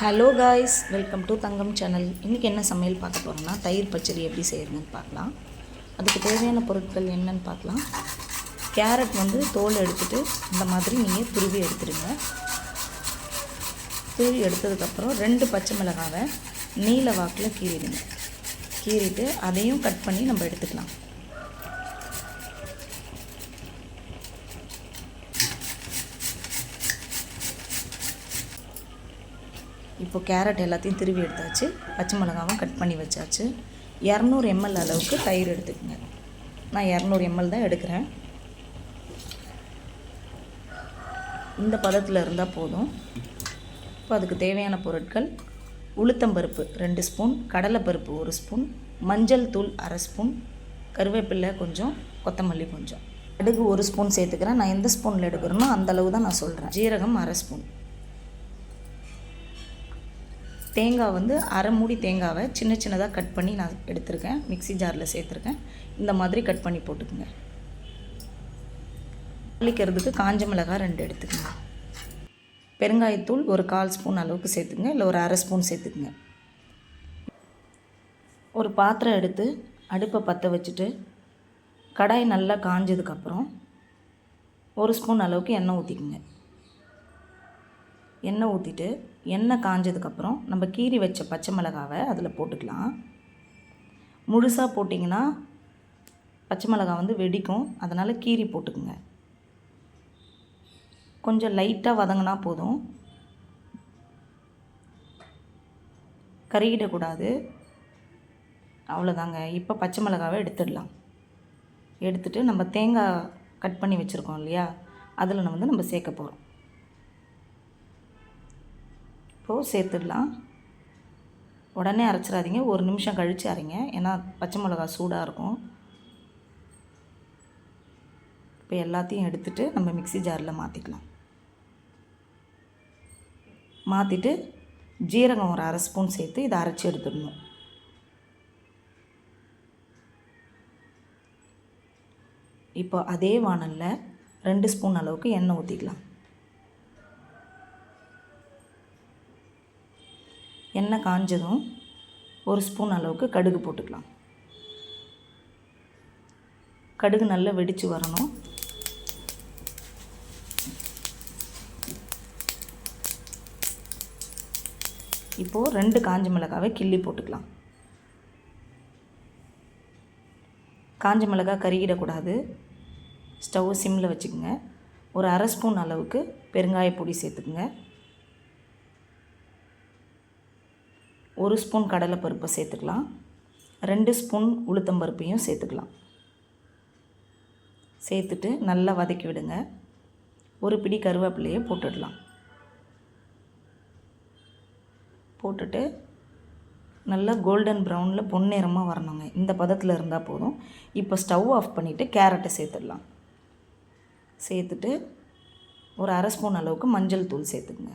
Hello guys welcome to Thangam channel இன்றைக்கி என்ன சமையல் பார்க்க போகிறோம்னா தயிர் பச்சடி எப்படி செய்யறதுன்னு பார்க்கலாம். அதுக்கு தேவையான பொருட்கள் என்னன்னு பார்க்கலாம். கேரட் வந்து தோல் எடுத்துட்டு இந்த மாதிரி நீங்கள் துருவி எடுத்துடுங்க துருவி எடுத்ததுக்கப்புறம் ரெண்டு பச்சை மிளகாவை நீல வாக்கில் கீறிடுங்க. கீறிட்டு அதையும் கட் பண்ணி நம்ம எடுத்துக்கலாம். இப்போ கேரட் எல்லாத்தையும் திருவி எடுத்தாச்சு பச்சை மிளகாவும் கட் பண்ணி வச்சாச்சு. இரநூறு எம்எல் அளவுக்கு தயிர் எடுத்துக்கோங்க. நான் இரநூறு எம்எல் தான் எடுக்கிறேன். இந்த பதத்தில் இருந்தால் போதும். இப்போ அதுக்கு தேவையான பொருட்கள் உளுத்தம்பருப்பு ரெண்டு ஸ்பூன் கடலைப்பருப்பு ஒரு ஸ்பூன் மஞ்சள் தூள் அரை ஸ்பூன் கருவேப்பிலை கொஞ்சம் கொத்தமல்லி கொஞ்சம். கடுகு ஒரு ஸ்பூன் சேர்த்துக்கிறேன். நான் எந்த ஸ்பூனில் எடுக்கிறேனோ அந்த அளவு தான் நான் சொல்கிறேன் ஜீரகம் அரை ஸ்பூன். தேங்காய் வந்து அரை மூடி தேங்காவை சின்ன சின்னதாக கட் பண்ணி நான் எடுத்திருக்கேன். மிக்ஸி ஜாரில் சேர்த்துருக்கேன். இந்த மாதிரி கட் பண்ணி போட்டுக்குங்க. தாளிக்கிறதுக்கு காஞ்ச மிளகாய் ரெண்டு எடுத்துக்கோங்க. பெருங்காயத்தூள் ஒரு கால் ஸ்பூன் அளவுக்கு சேர்த்துக்குங்க. இல்லை ஒரு அரை ஸ்பூன் சேர்த்துக்குங்க. ஒரு பாத்திரம் எடுத்து அடுப்பை பற்ற வச்சுட்டு கடாய் நல்லா காஞ்சதுக்கப்புறம் ஒரு ஸ்பூன் அளவுக்கு எண்ணெய் ஊற்றிக்குங்க எண்ணெய் ஊற்றிட்டு எண்ணெய் காஞ்சதுக்கப்புறம் நம்ம கீறி வச்ச பச்சை மிளகாவை அதில் போட்டுக்கலாம். முழுசாக போட்டிங்கன்னா பச்சை மிளகா வந்து வெடிக்கும். அதனால் கீறி போட்டுக்குங்க. கொஞ்சம் லைட்டாக வதங்கினா போதும். கருகிடக்கூடாது. அவ்வளோதாங்க. இப்போ பச்சை மிளகாவை எடுத்துடலாம். எடுத்துட்டு நம்ம தேங்காய் கட் பண்ணி வச்சுருக்கோம் இல்லையா? அதில் வந்து நம்ம சேர்க்க போகிறோம் இப்போது சேர்த்துடலாம். உடனே அரைச்சிடாதீங்க. ஒரு நிமிஷம் கழித்து அரைங்க. ஏன்னா பச்சை மிளகா சூடாக இருக்கும். இப்போ எல்லாத்தையும் எடுத்துட்டு நம்ம மிக்சி ஜாரில் மாற்றிக்கலாம் மாற்றிட்டு ஜீரகம் ஒரு அரை ஸ்பூன் சேர்த்து இதை அரைச்சி எடுத்துடணும். இப்போ அதே வானலில் ரெண்டு ஸ்பூன் அளவுக்கு எண்ணெய் ஊற்றிக்கலாம் எண்ணெய் காஞ்சதும் ஒரு ஸ்பூன் அளவுக்கு கடுகு போட்டுக்கலாம். கடுகு நல்லா வெடித்து வரணும். இப்போது ரெண்டு காஞ்ச மிளகாவை கிள்ளி போட்டுக்கலாம். காஞ்ச மிளகா கருகிடக்கூடாது. ஸ்டவ் சிம்மில் வச்சுக்கோங்க. ஒரு அரை ஸ்பூன் அளவுக்கு பெருங்காய பொடி சேர்த்துக்குங்க. ஒரு ஸ்பூன் கடலைப்பருப்பை சேர்த்துக்கலாம். ரெண்டு ஸ்பூன் உளுத்தம்பருப்பையும் சேர்த்துக்கலாம். சேர்த்துட்டு நல்லா வதக்கி விடுங்க. ஒரு பிடி கருவேப்பிலையை போட்டுடலாம். போட்டுட்டு நல்லா கோல்டன் ப்ரௌனில் பொன்னிறமாக வரணுங்க. இந்த பதத்தில் இருந்தால் போதும். இப்போ ஸ்டவ் ஆஃப் பண்ணிவிட்டு கேரட்டை சேர்த்துடலாம். சேர்த்துட்டு ஒரு அரை ஸ்பூன் அளவுக்கு மஞ்சள் தூள் சேர்த்துக்குங்க.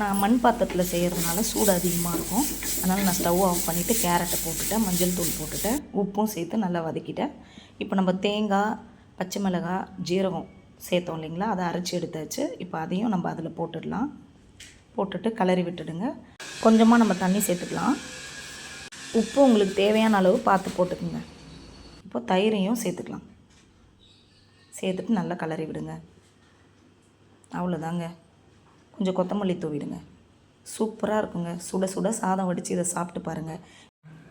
நான் மண் பாத்திரத்தில் செய்கிறதுனால சூடு அதிகமாக இருக்கும். அதனால் நான் ஸ்டவ் ஆஃப் பண்ணிவிட்டு கேரட்டை போட்டுட்டேன் மஞ்சள் தூள் போட்டுட்டேன் உப்பும் சேர்த்து நல்லா வதக்கிட்டேன். இப்போ நம்ம தேங்காய் பச்சை மிளகாய் ஜீரகம் சேர்த்தோம் இல்லைங்களா? அதை அரைச்சி எடுத்தாச்சு. இப்போ அதையும் நம்ம அதில் போட்டுடலாம். போட்டுட்டு கலரி விட்டுடுங்க. கொஞ்சமாக நம்ம தண்ணி சேர்த்துக்கலாம். உப்பு உங்களுக்கு தேவையான அளவு பார்த்து போட்டுக்குங்க. இப்போ தயிரையும் சேர்த்துக்கலாம். சேர்த்துட்டு நல்லா கலரி விடுங்க. அவ்வளோதாங்க. கொஞ்சம் கொத்தமல்லி தூவிடுங்க. சூப்பராக இருக்குங்க. சுட சுட சாதம் வடித்து இதை சாப்பிட்டு பாருங்கள்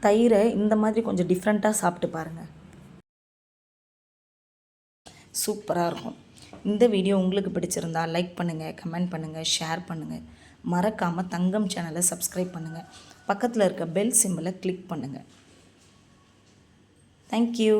தயிரை இந்த மாதிரி கொஞ்சம் டிஃப்ரெண்ட்டாக சாப்பிட்டு பாருங்கள் சூப்பராக இருக்கும். இந்த வீடியோ உங்களுக்கு பிடிச்சிருந்தா லைக் பண்ணுங்கள் கமெண்ட் பண்ணுங்கள் ஷேர் பண்ணுங்கள் மறக்காமல் தங்கம் சேனலை சப்ஸ்கிரைப் பண்ணுங்கள் பக்கத்தில் இருக்க பெல் சிம்பிளை கிளிக் பண்ணுங்கள் தேங்க்யூ